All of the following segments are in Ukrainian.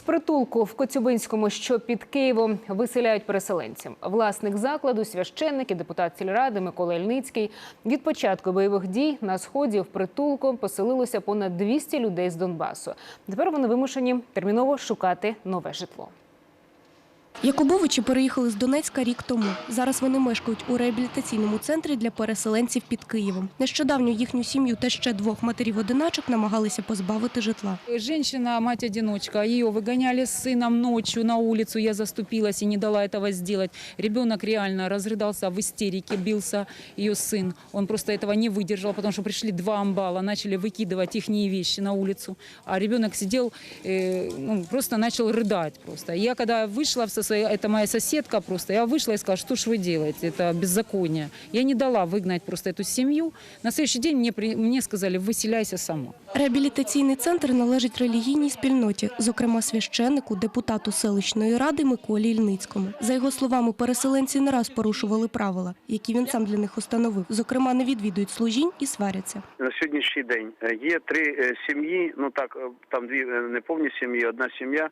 З притулку в Коцюбинському, що під Києвом, виселяють переселенців. Власник закладу, священник і депутат сільради Микола Ільницький. Від початку бойових дій на сході в притулку поселилося понад 200 людей з Донбасу. Тепер вони вимушені терміново шукати нове житло. Якубовичі переїхали з Донецька рік тому. Зараз вони мешкають у реабілітаційному центрі для переселенців під Києвом. Нещодавно їхню сім'ю та ще двох матерів-одиначок намагалися позбавити житла. Женщина, мать-одиночка, ее выгоняли с сыном ночью на улицу, я заступилась и не дала этого сделать. Ребенок реально разрыдался в истерике, бился ее сын. Он просто этого не выдержал, потому что пришли два амбала, начали выкидывать их вещи на улицу. А ребенок сидел, э, ну, просто начал рыдать просто. Я когда вышла, со своей, это моя соседка просто, я вышла и сказала, что ж вы делаете, это беззаконие. Я не дала выгнать просто эту семью. На следующий день мне, при- мне сказали, выселяйся сама. Реабілітаційний центр належить релігійній спільноті, зокрема священнику, депутату селищної ради Миколі Ільницькому. За його словами, переселенці не раз порушували правила, які він сам для них установив. Зокрема, не відвідують служінь і сваряться. на сьогоднішній день е, є три е, сім'ї. Ну так е, там дві неповні сім'ї, одна сім'я,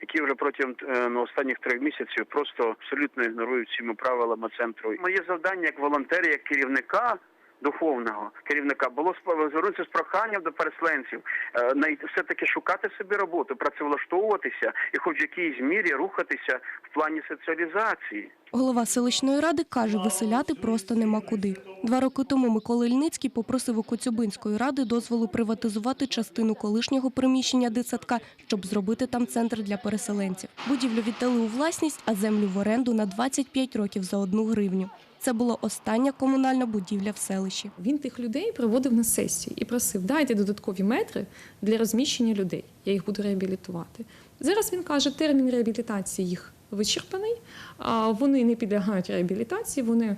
які вже протягом ну, останніх трьох місяців просто абсолютно ігнорують цими правилами центру. Моє завдання як волонтера, як керівника. Духовного керівника було звернутися з проханням до переселенців, е, все-таки шукати собі роботу, працевлаштовуватися і, хоч в якійсь мірі, рухатися в плані соціалізації. Голова селищної ради каже, виселяти просто нема куди. Два роки тому Микола Ільницький попросив у Коцюбинської ради дозволу приватизувати частину колишнього приміщення дитсадка, щоб зробити там центр для переселенців. Будівлю віддали у власність, а землю в оренду на 25 років за одну гривню. Це була остання комунальна будівля в селищі. Він тих людей проводив на сесії і просив, дайте додаткові метри для розміщення людей. Я їх буду реабілітувати. Зараз він каже, термін реабілітації їх вичерпаний, а вони не підлягають реабілітації, вони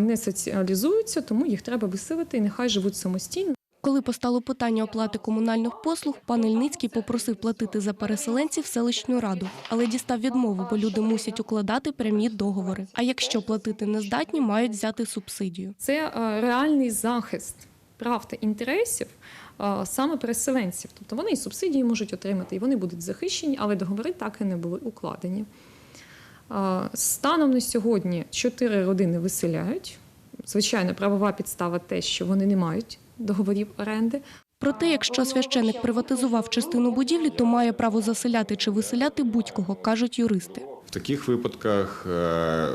не соціалізуються, тому їх треба виселити і нехай живуть самостійно. Коли постало питання оплати комунальних послуг, пан Ільницький попросив платити за переселенців селищну раду, але дістав відмову, бо люди мусять укладати прямі договори. А якщо платити не здатні, мають взяти субсидію. Це е, реальний захист прав та інтересів е, саме переселенців. Тобто вони і субсидії можуть отримати, і вони будуть захищені, але договори так і не були укладені. Е, Станом на сьогодні чотири родини виселяють. Звичайно, правова підстава те, що вони не мають договорів оренди. Проте, якщо священик приватизував частину будівлі, то має право заселяти чи виселяти будь-кого, кажуть юристи. В таких випадках, е,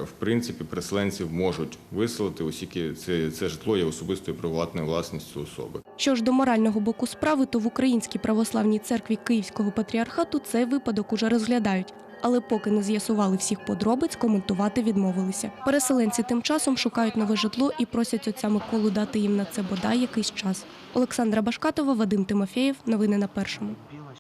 в принципі, переселенців можуть виселити, оскільки це, це житло є особистою приватною власністю особи. Що ж до морального боку справи, то в Українській православній церкві Київського патріархату цей випадок уже розглядають. Але поки не з'ясували всіх подробиць, коментувати відмовилися. Переселенці тим часом шукають нове житло і просять отця Миколу дати їм на це бодай якийсь час. Олександра Башкатова, Вадим Тимофєєв. Новини на першому.